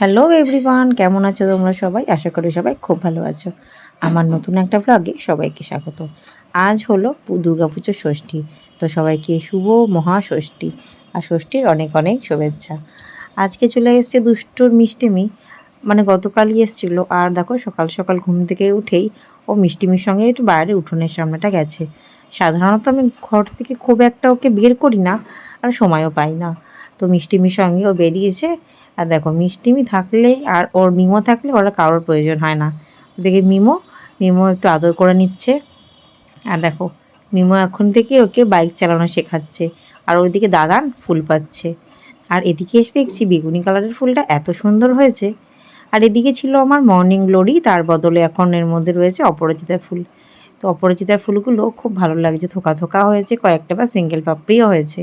Hello everyone কেমন আছো তোমরা সবাই? আশা করি সবাই খুব ভালো আছো। আমার নতুন একটা ব্লগে সবাইকে স্বাগত। আজ হলো দুর্গাপুজো ষষ্ঠী। তো সবাইকে শুভ মহাষষ্ঠী আর ষষ্ঠীর অনেক অনেক শুভেচ্ছা। আজকে চলে এসছে দুষ্টুর মিষ্টিমি মানে গতকালই এসেছিল। আর দেখো, সকাল সকাল ঘুম থেকে উঠেই ও মিষ্টিমির সঙ্গে একটু বাইরে উঠোনের সামনেটা গেছে। সাধারণত আমি ঘর থেকে খুব একটা ওকে বের করি না আর সময়ও পাই না। তো মিষ্টিমির সঙ্গে ও বেরিয়েছে। আর দেখো, মিষ্টিমি থাকলে আর ওর মিমো থাকলে ওরা কারোর প্রয়োজন হয় না। দেখে মিমো মিমো একটু আদর করে নিচ্ছে। আর দেখো, মিমো এখন থেকে ওকে বাইক চালানো শেখাচ্ছে। আর ওইদিকে দাদান ফুল পাচ্ছে। আর এদিকে এসে দেখছি বেগুনি কালারের ফুলটা এত সুন্দর হয়েছে। আর এদিকে ছিল আমার মর্নিং গ্লোরি, তার বদলে এখন এর মধ্যে রয়েছে অপরাজিতা ফুল। তো অপরাজিতার ফুলগুলো খুব ভালো লাগছে, থোকা থোকা হয়েছে, কয়েকটা বা সিঙ্গেল পাপড়িও হয়েছে।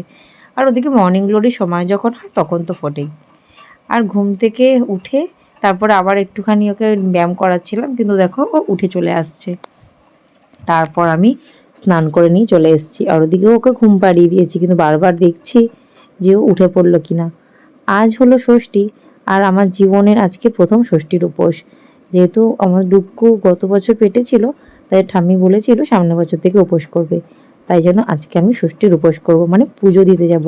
আর ওদিকে মর্নিং গ্লোরির সময় যখন হয় তখন তো ফোটেই। আর ঘুম থেকে উঠে তারপরে আবার একটুখানি ওকে ব্যায়াম করাচ্ছিলাম, কিন্তু দেখো ও উঠে চলে আসছে। তারপর আমি স্নান করে নিয়ে চলে এসেছি। আর ওদিকে ওকে ঘুম পাড়িয়ে দিয়েছি, কিন্তু বারবার দেখছি যে ও উঠে পড়ল কিনা। আজ হলো ষষ্ঠী, আর আমার জীবনের আজকে প্রথম ষষ্ঠীর উপোস। যেহেতু আমার ডুক্কু গত বছর পেটে ছিল, তাই ঠাম্মি বলেছিল সামনের বছর থেকে উপোস করবে। তাই জন্য আজকে আমি ষষ্ঠীর উপোস করব মানে পুজো দিতে যাব।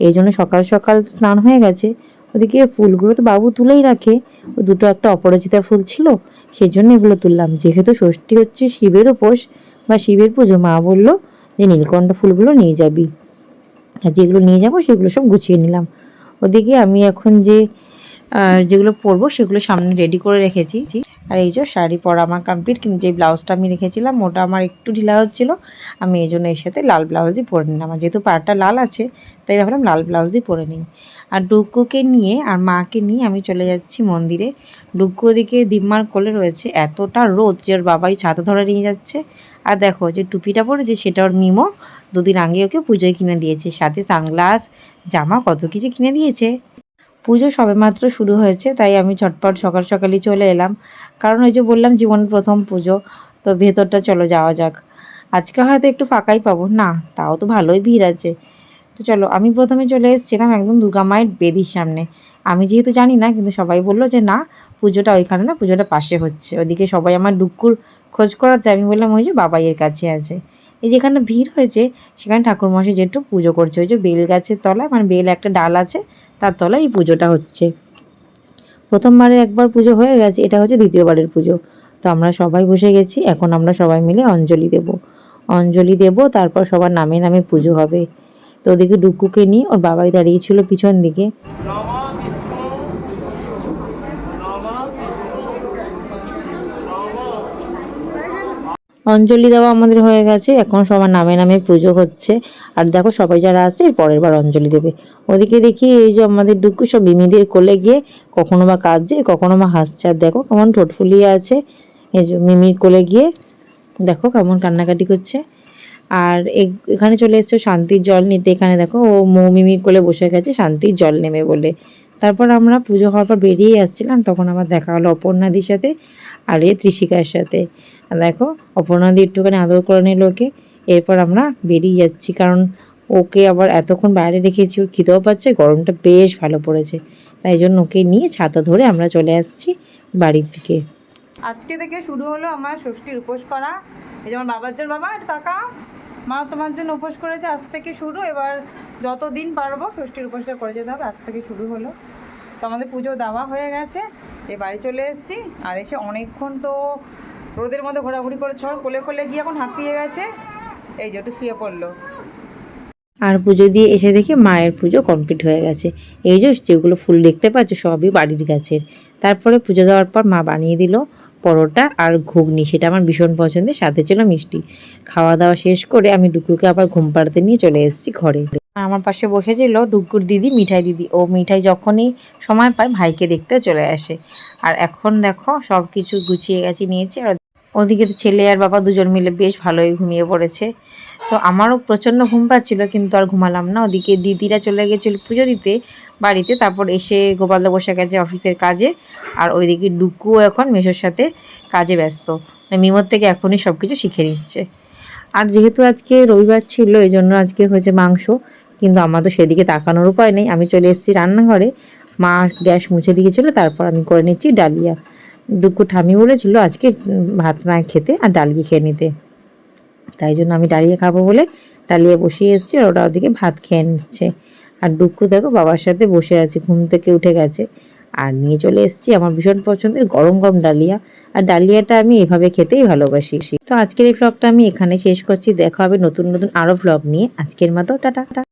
এই জন্য সকাল সকাল স্নান হয়ে গেছে। ওদিকে ফুলগুলো তো বাবু তুলেই রাখে। ও দুটো একটা অপরাজিতা ফুল ছিল সেই জন্য এগুলো তুললাম। যেহেতু ষষ্ঠী হচ্ছে শিবের উপোস, বা শিবের পুজো, মা বলল যে নীলকণ্ঠ ফুলগুলো নিয়ে যাবি। আর যেগুলো নিয়ে যাব সেগুলো সব গুছিয়ে নিলাম। ওদিকে আমি এখন যে যেগুলো পরবো, সেগুলো সামনে রেডি করে রেখেছি। আর এই যে শাড়ি পরা আমার কমপ্লিট কিন্তু যে ব্লাউজটা আমি রেখেছিলাম, ওটা আমার একটু ঢিলা হচ্ছিল। আমি এই জন্য এর সাথে লাল ব্লাউজই পরে নিলাম। আর যেহেতু পাড়টা লাল আছে, তাই ভাবলাম লাল ব্লাউজই পরে নিই। আর ডুগ্গুকে নিয়ে, আর মাকে নিয়ে আমি চলে যাচ্ছি মন্দিরে। ডুগ্গু ওদিকে দিম্মার কোলে রয়েছে। এতটা রোদ যে ওর বাবাই ছাতা ধরে নিয়ে যাচ্ছে। আর দেখো, যে টুপিটা পরেছে, সেটা ওর মিমো। দুদিন আগে ওকে পুজোয় কিনে দিয়েছে। সাথে সানগ্লাস, জামা, কত কিছু কিনে দিয়েছে। পুজো সবেমাত্র শুরু হয়েছে, তাই আমি ঝটপট সকাল সকালই চলে এলাম। কারণ ওই যে বললাম, জীবনের প্রথম পুজো, তো ভেতরটা চলো যাওয়া যাক। আজকে হয়তো একটু ফাঁকাই পাবো। না, তাও তো ভালোই ভিড় আছে। তো চলো, আমি প্রথমে চলে এসেছিলাম একদম দুর্গা মায়ের বেদির সামনে। আমি যেহেতু জানি না, কিন্তু সবাই বলল যে, না, পুজোটা ওইখানে না, পুজোটা পাশে হচ্ছে। ওদিকে সবাই আমার ডুক্কুর খোঁজ করাতে আমি বললাম, ওই যে বাবাইয়ের কাছে আছে। এই যেখানে ভিড় হয়েছে, সেখানে ঠাকুর ঠাকুরমশাই যেটু পুজো করছে, ওই যে বেল গাছের তলায় মানে বেল একটা ডাল আছে, তার তলায় এই পুজোটা হচ্ছে। প্রথমবারে একবার পুজো হয়ে গেছে, এটা হচ্ছে দ্বিতীয়বারের পুজো। তো আমরা সবাই বসে গেছি, এখন আমরা সবাই মিলে অঞ্জলি দেব। অঞ্জলি দেব, তারপর সবার নামে নামে পুজো হবে। তো ওদিকে ডুকুকে নিয়ে ওর বাবাই দাঁড়িয়েছিল পিছন দিকে নমা বিষ্ণু নমা অঞ্জলি দেওয়া আমাদের হয়ে গেছে। এখন সবার নামে নামে পুজো হচ্ছে। আর দেখো সবাই যারা এর পরের বার অঞ্জলি দেবে। ওদিকে দেখি এই যে আমাদের ডুকু সব মিমিদের কোলে গিয়ে কখনো বা কাঁদছে, কখনো বা হাসছে। আর দেখো কেমন ঠোঁট ফুলিয়ে আছে এই যে মিমির কোলে গিয়ে। দেখো কেমন কান্নাকাটি করছে। আর এখানে চলে এসছে শান্তির জল নিতে। এখানে দেখো ও মৌ মিমির কোলে বসে গেছে, শান্তির জল নেবে বলে। তারপর আমরা পুজো হওয়ার পর বেরিয়ে আসছিলাম, তখন আমার দেখা হলো অপর্ণাদির সাথে আর এ ত্রিশিকার সাথে। দেখো, অপর্ণাদি একটুখানি আদর করে নিল ওকে, এরপর আমরা বেরিয়ে যাচ্ছি, কারণ ওকে আবার এতক্ষণ বাইরে রেখেছি, ওর খিদেও পাচ্ছে, গরমটা বেশ ভালো পড়েছে। তাই জন্য ওকে নিয়ে ছাতা ধরে আমরা চলে আসছি বাড়ির দিকে। আজকে থেকে শুরু হলো আমার ষষ্ঠীর উপোস করা। এই যেমন বাবার জন্য বাবা টাকা মা তোমার জন্য উপোস করেছে, আজ থেকে শুরু। এবার যত দিন পারব ষষ্ঠীর উপোসটা করে যেতে হবে, আজ থেকে শুরু হলো। তো আমাদের পুজো দেওয়া হয়ে গেছে, এ বাড়ি চলে এসেছি, আর এসে অনেকক্ষণ তো রোদের মধ্যে ঘোরাঘুরি করে সব কোলে কোলে গিয়ে এখন হাঁপিয়ে গেছে। এই যে একটু শুয়ে পড়ল। আর পুজো দিয়ে এসে দেখি মায়ের পুজো কমপ্লিট হয়ে গেছে। এই যে যেগুলো ফুল দেখতে পাচ্ছ সবই বাড়ির গাছের। তারপরে পুজো দেওয়ার পর মা বানিয়ে দিল। পরোটা আর ঘুগনি, সেটা আমার ভীষণ পছন্দের, সাথে ছিল মিষ্টি। খাওয়া দাওয়া শেষ করে আমি ডুকুকে আবার ঘুম পাড়াতে নিয়ে চলে এসেছি ঘরে। আমার পাশে বসেছিল ডুকুর দিদি, মিঠাই দিদি। ও মিঠাই যখনই সময় পায়, ভাইকে দেখতে চলে আসে। আর এখন দেখো সব কিছু গুছিয়ে গেছি নিয়েছে, আর ওদিকে তো ছেলে আর বাবা দুজন মিলে বেশ ভালোই ঘুমিয়ে পড়েছে। তো আমারও প্রচণ্ড ঘুম পাচ্ছিল, কিন্তু আর ঘুমালাম না। ওদিকে দিদিরা চলে গেছিল পুজো দিতে বাড়িতে, তারপর এসে গোপাল বসে গেছে অফিসের কাজে। আর ওইদিকে ডুকুও এখন মেশোর সাথে কাজে ব্যস্ত। মানে মিমোর থেকে এখনই সব কিছু শিখে নিচ্ছে। আর যেহেতু আজকে রবিবার ছিল এই জন্য আজকে হয়েছে মাংস, কিন্তু আমার তো সেদিকে তাকানোর উপায় নেই। আমি চলে এসেছি রান্নাঘরে, মা গ্যাস মুছে দিয়েছিল, তারপর আমি করে নিচ্ছি ডালিয়া। ডুকু ঠামি বলেছিল, আজকে ভাত না খেতে আর ডালিয়ে খেয়ে নিতে। তাই জন্য আমি ডালিয়া খাব বলে ডালিয়া বসিয়ে এসেছি আর ওরা ওদিকে ভাত খেয়ে নিচ্ছে। আর ডুক্কু দেখো বাবার সাথে বসে আছে, ঘুম থেকে উঠে গেছে। আর নিয়ে চলে এসেছি আমার ভীষণ পছন্দের গরম গরম ডালিয়া। আর ডালিয়াটা আমি এভাবে খেতেই ভালোবাসি। তো আজকের এই ব্লগটা আমি এখানে শেষ করছি। দেখা হবে নতুন নতুন আরও ব্লগ নিয়ে। আজকের মতো, টাটা।